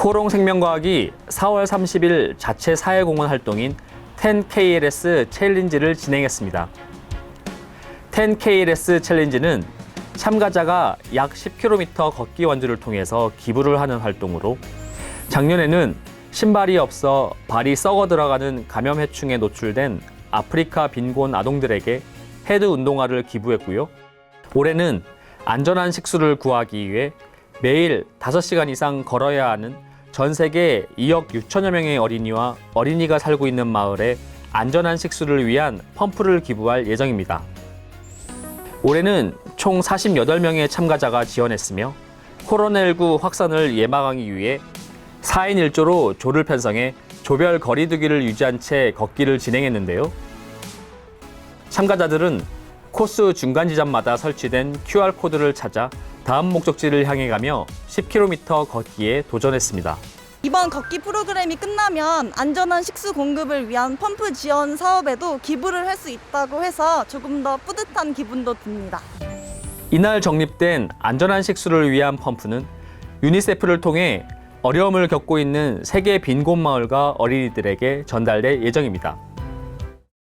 코롱 생명과학이 4월 30일 자체 사회공헌 활동인 10KLS 챌린지를 진행했습니다. 10KLS 챌린지는 참가자가 약 10km 걷기 완주를 통해서 기부를 하는 활동으로 작년에는 신발이 없어 발이 썩어 들어가는 감염 해충에 노출된 아프리카 빈곤 아동들에게 헤드 운동화를 기부했고요. 올해는 안전한 식수를 구하기 위해 매일 5시간 이상 걸어야 하는 전 세계 2억 6천여 명의 어린이와 어린이가 살고 있는 마을에 안전한 식수를 위한 펌프를 기부할 예정입니다. 올해는 총 48명의 참가자가 지원했으며 코로나19 확산을 예방하기 위해 4인 1조로 조를 편성해 조별 거리두기를 유지한 채 걷기를 진행했는데요. 참가자들은 코스 중간 지점마다 설치된 QR코드를 찾아 다음 목적지를 향해 가며 10km 걷기에 도전했습니다. 이번 걷기 프로그램이 끝나면 안전한 식수 공급을 위한 펌프 지원 사업에도 기부를 할 수 있다고 해서 조금 더 뿌듯한 기분도 듭니다. 이날 정립된 안전한 식수를 위한 펌프는 유니세프를 통해 어려움을 겪고 있는 세계 빈곤 마을과 어린이들에게 전달될 예정입니다.